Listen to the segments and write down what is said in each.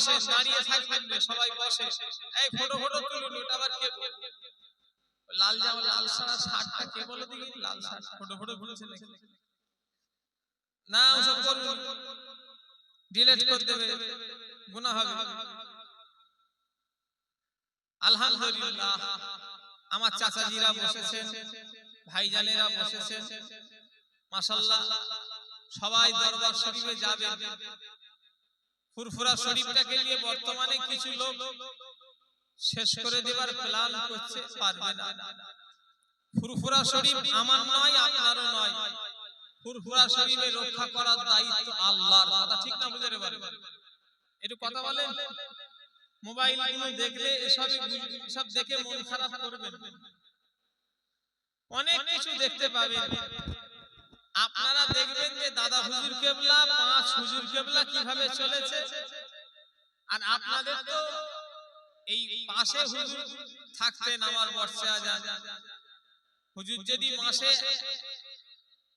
বসে, দাঁড়িয়ে থাকবেন, সবাই বসে। এই ফটো ফটো তুলুন, ওটা আবার কে লাল জামা, লাল সাদা শার্টটা কে বলে লাল শার্ট। ফটো ফটো না, ওসব ডিলিট করে দেবে। গুনাহ হবে। আলহামদুলিল্লাহ, আমার চাচাজিরা বসেছেন, ভাইজানেরা বসেছেন। মাশাআল্লাহ সবাই দরবার শরীফে যাবেন ফুরফুরা শরীফটাকে নিয়ে বর্তমানে কিছু লোক শেষ করে দেবার প্ল্যান করছে, পারবে না। ফুরফুরা শরীফ আমার নয়, আপনারও নয়। ফুরফুরা শরীফে রক্ষা করার দায়িত্ব আল্লাহর, কথা ঠিক না বুঝে রে একটু কথা বলেন। মোবাইল দেখলে এসব সব দেখে মন খারাপ করবেন। অনেক কিছু দেখতে পাবেন। আপনারা দেখবেন যে দাদা হুজুর কেবলা পাঁচ হুজুর কেবলা কীভাবে চলেছে? আর আপনাদের তো এই পাশে হুজুর থাকতেন আমার বর্ষে আজান হুজুর যদি মাসে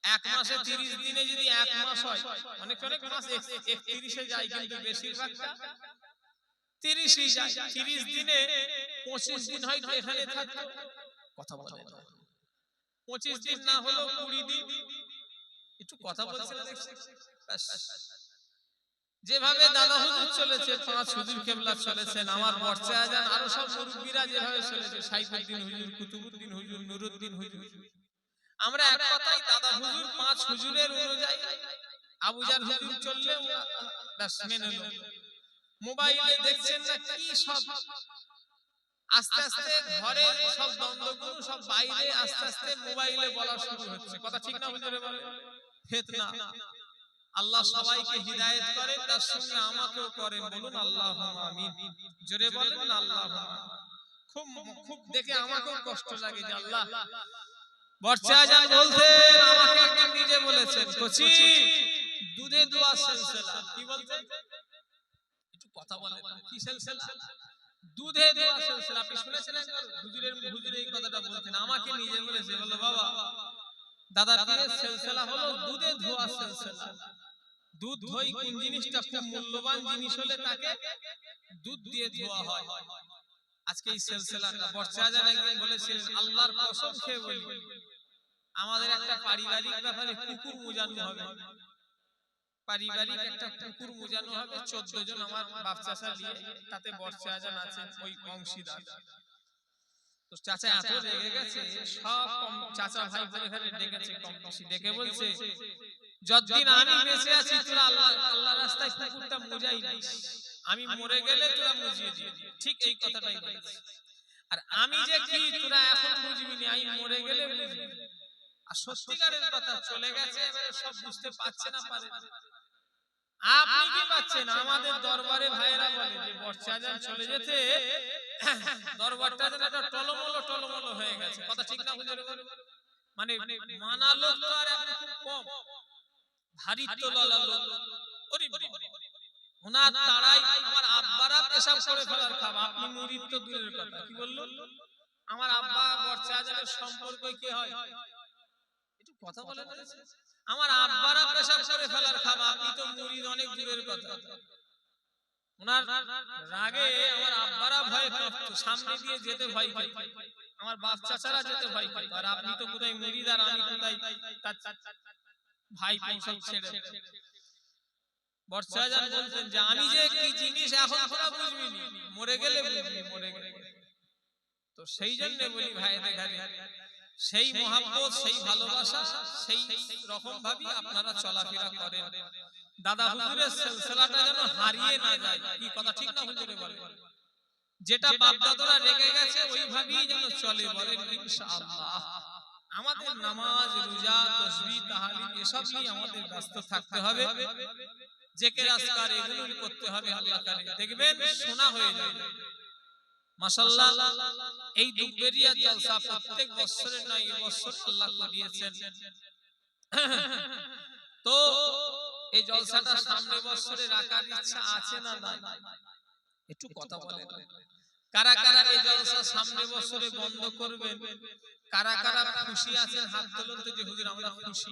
এক মাসে তিরিশ দিনে যদি এক মাস হয় অনেক অনেক মাস একত্রিশে যায় কিন্তু বেশিরভাগটা তিরিশই যায়। তিরিশ দিনে পঁচিশ দিন হয়তো এখানে থাকতো। কথা বলে। পঁচিশ দিন না হলেও কুড়ি দিন কথা। যেভাবে দাদা হুজুর চলেছে পাঁচ হুজুর কেবলা চলেছেন আমার বর্ষা আজান আরও সব মুরব্বীরা যেভাবে চলেছে সাইফুদ্দিন হুজুর কুতুবুদ্দিন হুজুর নুরুদ্দিন হুজুর আমরা এক কথাই দাদা হুজুর পাঁচ হুজুরের অনুযায়ী। আবুজার হুজুর চললে ব্যাস মেনে নিল। মোবাইলে দেখছেন না কি সব? আস্তে আস্তে ঘরে সব দ্বন্দ্বগুলো সব বাইরে আস্তে আস্তে মোবাইলে বলা শুরু হচ্ছে কথা ঠিক না হুজুরে বলে ফিতনা। আল্লাহ সবাইকে হিদায়েত করে তার সঙ্গে আমাকেও করে বলুন আল্লাহ আমিন। জোরে বলেন আল্লাহ খুব খুব দেখে আমাকেও কষ্ট লাগে যে আল্লাহ। বর্ষা আজান বলতেন আমাকে একবার নিজে বলেছেন কচি। দুধে দোয়া সিলসিলা কি বলতেন একটু কথা বলেন কি সিলসিলা? দুধে দোয়া সিলসিলা। আপনি শুনেছেন একবার? হুজুরের হুজুর এই কথাটা বলতেন আমাকে নিজে বলেছে। বলো বাবা। দাদা পীরের সিলসিলা হলো দুধে ধোয়া সিলসিলা। দুধ ধোই কোন জিনিসটা খুব মূল্যবান জিনিস হলে তাকে দুধ দিয়ে ধোয়া হয়। আজকে এই সিলসিলাটা বর্ষা আজান একদিন বলেছিলেন আল্লাহর কসম খেয়ে বলি। আমাদের একটা পারিবারিক ব্যাপারে কুকুর মুজানো হবে। পারিবারিক একটা কুকুর মুজানো হবে। চোদ্দ জন আমার বাচ্চা চাচা নিয়ে তাতে বর্ষা আজান আছে ওই অংশীদার তো চাচা এত রেগে গেছে সব কম চাচা ভাই বোন এখানে ডেকেছে কম বেশি ডেকে বলছে যতদিন আমি বেঁচে আছি তোরা আল্লাহ আল্লাহ রাস্তায় কুকুরটা মুজাই নিস আমি মরে গেলে তোরা মুজিয়ে দিবি ঠিক এই কথাটাই বলেছে। আর আমি যে কি তোরা এখন বুঝবি না আমি মরে গেলে বুঝবি। আর সত্যিকারের কথা চলে গেছে এবারে সব বুঝতে পারছে না পারে। আপনি কি পাচ্ছেন আমাদের দরবারে ভাইরা বলে যে চলে যেতে দরবারটা যেন একটা টলমলো টলমলো হয়ে গেছে কথা ঠিক না বুঝে মানে মানা লোক তো আর এখন খুব কম। ভারী তোলালা লোক। ওরে ওনার আমার আব্বারা পেশাব করে ফেলার খাব আপনি মুরিদ তো দূরের কথা। কি বলল আমার আব্বা বর্ষা আজানের সম্পর্ক কে হয়? একটু কথা বলে আমার আব্বারা পেশাব করে ফেলার খাব আপনি তো মুরিদ অনেক দূরের কথা। ওনার রাগে আমার আব্বারা ভয় কাঁপতো। সামনে দিয়ে যেতে ভয় পেত। আমার বাপ চাচারা যেতে ভয় পেত আর আপনি তো কোথায় মুরিদ আর আমি কোথায় ভাই সব ছেড়ে বর্ষাজান বলতেন যে, আমি যে কি জিনিস এখন তোরা বুঝবি মরে গেলে বুঝবি, মরে গেলে তো সেই জন্য বলি ভাইদের ঘরে সেই মহাব্বত, সেই ভালোবাসা, সেই রকম ভাবে আপনারা চলাফেরা করেন। দাদা হুজুরের সিলসিলাটা যেন হারিয়ে না যায়। কি কথা ঠিক না হুজুরে বলে? যেটা বাপ দাদারা রেখে গেছে ওইভাবেই যেন চলে বলেন ইনশাআল্লাহ। আমাদের নামাজ রোজা তসবিহ তাহলিল এসব নিয়ে আমাদের ব্যস্ত থাকতে হবে। জেকের আজকার এগুলো করতে হবে আল্লাহ কারে দেখবেন শোনা হয়ে যাবে মাশাআল্লাহ এই দুবেরিয়া জলসা প্রত্যেক বছরের নয় এই বছর আল্লাহ করিয়েছেন। তো এই জলসাটা সামনে বছরে রাখার ইচ্ছা আছে না নাই? একটু কথা বলেন। কারা কারা এই জলসা সামনে বছরে বন্ধ করবেন? কারা কারা খুশি আছেন? হাত তুলুন তো যে হুজুর আমরা খুশি।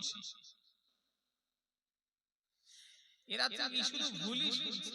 এরা তো শুধু ভুলই শুনছে।